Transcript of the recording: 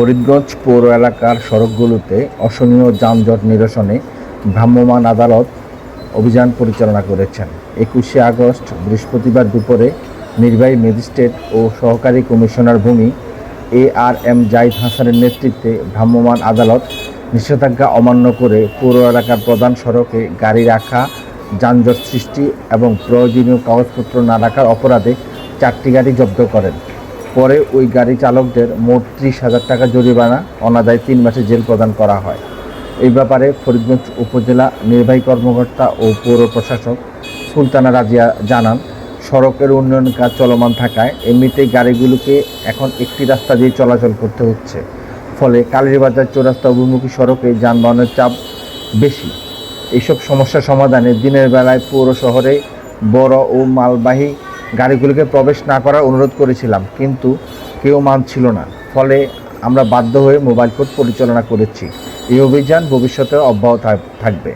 ফরিদগঞ্জ পৌর এলাকার সড়কগুলোতে অসহনীয় যানজট নিরসনে ভ্রাম্যমাণ আদালত অভিযান পরিচালনা করেছেন। একুশে আগস্ট, বৃহস্পতিবার দুপুরে নির্বাহী ম্যাজিস্ট্রেট ও সহকারী কমিশনার ভূমি এ আর এম জাহিদ হাসানের নেতৃত্বে ভ্রাম্যমাণ আদালত নিষেধাজ্ঞা অমান্য করে পৌর এলাকার প্রধান সড়কে গাড়ি রাখা, যানজট সৃষ্টি এবং প্রয়োজনীয় কাগজপত্র না রাখার অপরাধে চারটি গাড়ি জব্দ করেন। পরে ওই গাড়ি চালকদের মোট ত্রিশ হাজার টাকা জরিমানা, অনাদায় তিন মাসে জেল প্রদান করা হয়। এই ব্যাপারে ফরিদগঞ্জ উপজেলা নির্বাহী কর্মকর্তা ও পৌর প্রশাসক সুলতানা রাজিয়া জানান, সড়কের উন্নয়ন কাজ চলমান থাকায় এমনিতেই গাড়িগুলোকে এখন একটি রাস্তা দিয়ে চলাচল করতে হচ্ছে। ফলে কালীরবাজার চৌরাস্তা অভিমুখী সড়কে যানবাহনের চাপ বেশি। এইসব সমস্যা সমাধানে দিনের বেলায় পৌর শহরে বড় ও মালবাহী গাড়িগুলোকে প্রবেশ না করার অনুরোধ করেছিলাম, কিন্তু কেউ মানছিল না। ফলে আমরা বাধ্য হয়ে মোবাইল কোর্ট পরিচালনা করেছি। এই অভিযান ভবিষ্যতে অব্যাহত থাক- থাকবে।